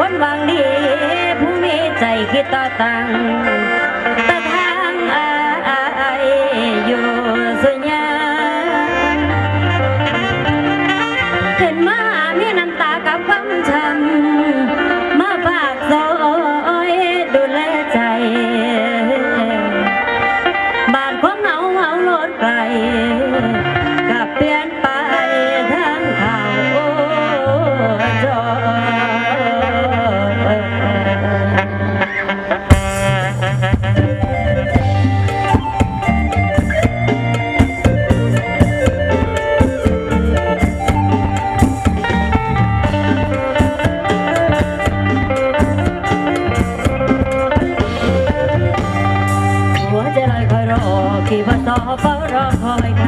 คนหวังดี ผู้มีใจคิดต่อตัง ขี่ว่